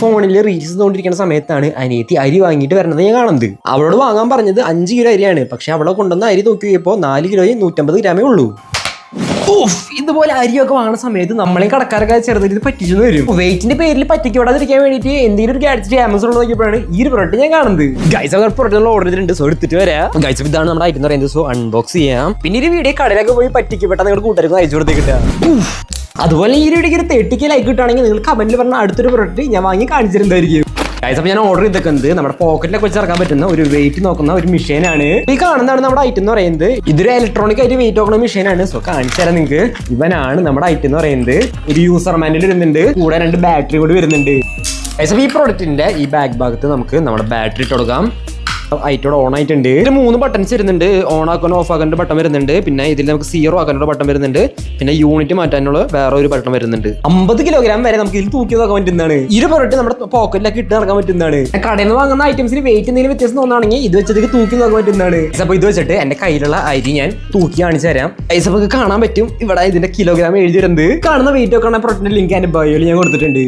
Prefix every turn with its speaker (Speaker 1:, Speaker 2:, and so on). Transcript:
Speaker 1: ഫോണിൽ റീൽസ് തോണ്ടിരിക്കുന്ന സമയത്താണ് അനിയത്തി അരി വാങ്ങിയിട്ട് വരുന്നത് ഞാൻ കാണുന്നത്. അവളോട് വാങ്ങാൻ പറഞ്ഞത് അഞ്ച് കിലോ അരിയാണ്. പക്ഷെ അവളെ കൊണ്ടുവന്ന അരി നോക്കിയപ്പോൾ നാല് കിലോയും നൂറ്റമ്പത് ഗ്രാമേ ഉള്ളൂ. ഇതുപോലെ അരിയൊക്കെ വാങ്ങുന്ന സമയത്ത് നമ്മളെ കടക്കാരൊക്കെ ചെറുതായിട്ട് പറ്റിച്ചെന്ന് വരും. വെയിറ്റിന്റെ പേരിൽ പറ്റിക്കപ്പെടാതിരിക്കാൻ വേണ്ടിയിട്ട് എന്തെങ്കിലും ഒരു ഗാഡ്ജറ്റ് ആമസോൺ നോക്കിയപ്പോഴാണ് ഈ ഒരു പ്രൊഡക്റ്റ് ഞാൻ കാണുന്നത്. ഗൈസ് അവർ പ്രൊഡക്റ്റ് ഓർഡർ ചെയ്തിട്ടുണ്ട്. സോ എടുത്തിട്ട് വരാം. ഗൈസ് ഇതാണ് നമ്മുടെ ഐറ്റം എന്ന് പറയുന്നത്. സോ അൺബോക്സ് ചെയ്യാം. പിന്നെ ഒരു വീഡിയോ കടയിലൊക്കെ പോയി പറ്റിക്കപ്പെട്ടാൽ നിങ്ങളുടെ കൂട്ടുകാർക്ക് അയച്ചു കൊടുത്തേക്കിട്ടാ അതുപോലെ ഈ വീഡിയോക്ക് ഒരു തേർട്ടിക്ക് ലൈക്ക് കിട്ടുകയാണെങ്കിൽ നിങ്ങൾ കമന്റിൽ പറഞ്ഞ അടുത്തൊരു പ്രൊഡക്റ്റ് ഞാൻ വാങ്ങി കാണിച്ചിരുന്നതായിരിക്കും. ഗൈസ് അപ്പോൾ ഞാൻ ഓർഡർ ചെയ്തേക്കുന്നത് നമ്മുടെ പോക്കറ്റിലൊക്കെ വെച്ച് ഇറക്കാൻ പറ്റുന്ന ഒരു വെയിറ്റ് നോക്കുന്ന ഒരു മെഷീനാണ് ഈ കാണുന്നതാണ് നമ്മുടെ ഐറ്റം എന്ന് പറയുന്നത്. ഇതൊരു ഇലക്ട്രോണിക് ആയിട്ട് വെയിറ്റ് നോക്കുന്ന മെഷീനാണ് സോ കാണിച്ചു തരാം നിങ്ങൾക്ക്. ഇവനാണ് നമ്മുടെ ഐറ്റം എന്ന് പറയുന്നത്. ഒരു യൂസർ മാനുവൽ വരുന്നുണ്ട്. കൂടെ രണ്ട് ബാറ്ററി കൂടി വരുന്നുണ്ട്. ഗൈസ് അപ്പോൾ ഈ പ്രോഡക്റ്റിന്റെ ഈ ബാക്ക് ഭാഗത്ത് നമുക്ക് നമ്മുടെ ബാറ്ററി ഇട്ട് കൊടുക്കാം. ഐറ്റോടെ ഓൺ ആയിട്ടുണ്ട് ഇതിൽ മൂന്ന് ബട്ടൺസ് വരുന്നുണ്ട്. ഓൺ ആക്കാനോ ഓഫ് ആക്കാനുള്ള ബട്ടൺ വരുന്നുണ്ട്. പിന്നെ ഇതിൽ നമുക്ക് സീറോ ആക്കാനുള്ള ബട്ടൺ വരുന്നുണ്ട്. പിന്നെ യൂണിറ്റ് മാറ്റാനുള്ള വേറെ ഒരു ബട്ടൺ വരുന്നുണ്ട്. അമ്പത് കിലോഗ്രാം വരെ നമുക്ക് ഇതിൽ തൂക്കി നോക്കാൻ പറ്റുന്നതാണ്. ഒരു നമ്മുടെ പോക്കറ്റിലൊക്കെ ഇട്ട് നടക്കാൻ പറ്റുന്നതാണ്. കടയിൽ നിന്ന് വാങ്ങുന്ന ഐറ്റംസിന് വെയിറ്റ് എന്തെങ്കിലും വ്യത്യാസം തോന്നുകയാണെങ്കിൽ ഇത് വെച്ചിട്ട് തൂക്കി നോക്കാൻ പറ്റുന്നതാണ്. അപ്പൊ ഇത് വെച്ചിട്ട് എന്റെ കയ്യിലുള്ള അരി ഞാൻ തൂക്കി കാണിച്ചു തരാം. ഐസ് കാണാൻ പറ്റും. ഇവിടെ ഇതിന്റെ കിലോഗ്രാം എഴുതി വരുന്നത് കാണുന്ന വെയിറ്റ് ഒക്കെ പ്രൊഡക്റ്റിന്റെ ലിങ്ക് എന്റെ ബയോയിൽ ഞാൻ കൊടുത്തിട്ടുണ്ട്.